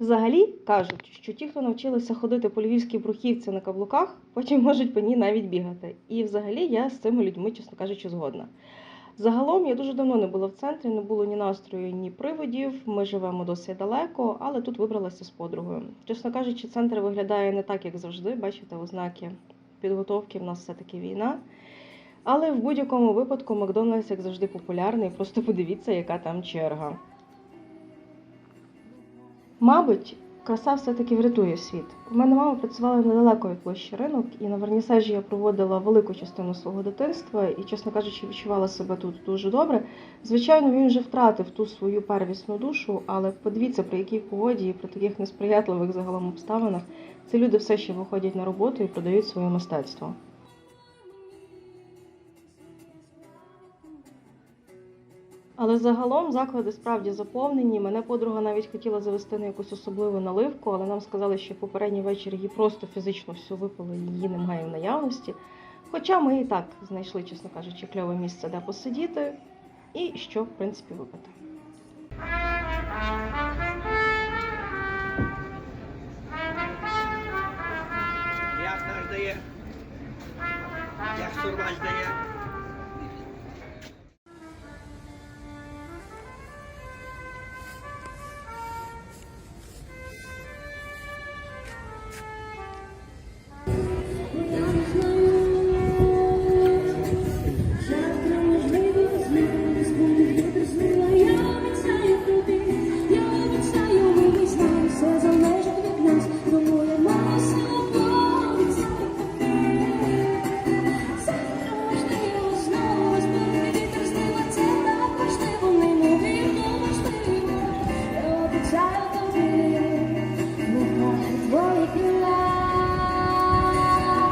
Взагалі кажуть, що ті, хто навчилися ходити по львівській брухівці на каблуках, потім можуть по ній навіть бігати. І взагалі я з цими людьми, чесно кажучи, згодна. Загалом я дуже давно не була в центрі, не було ні настрою, ні приводів. Ми живемо досить далеко, але тут вибралася з подругою. Чесно кажучи, центр виглядає не так, як завжди. Бачите, ознаки підготовки в нас все-таки війна. Але в будь-якому випадку Макдональдс, як завжди, популярний. Просто подивіться, яка там черга. Мабуть, краса все-таки врятує світ. У мене мама працювала недалеко від площі ринок, і на вернісажі я проводила велику частину свого дитинства і, чесно кажучи, відчувала себе тут дуже добре. Звичайно, він вже втратив ту свою первісну душу, але подивіться, при якій погоді і при таких несприятливих загалом обставинах ці люди все ще виходять на роботу і продають своє мистецтво. Але загалом заклади справді заповнені. Мене подруга навіть хотіла завести на якусь особливу наливку, але нам сказали, що попередній вечір її просто фізично всю випили, її немає в наявності. Хоча ми і так знайшли, чесно кажучи, кльове місце, де посидіти, і що, в принципі, випити. Як наш дає? Як сурвач дає?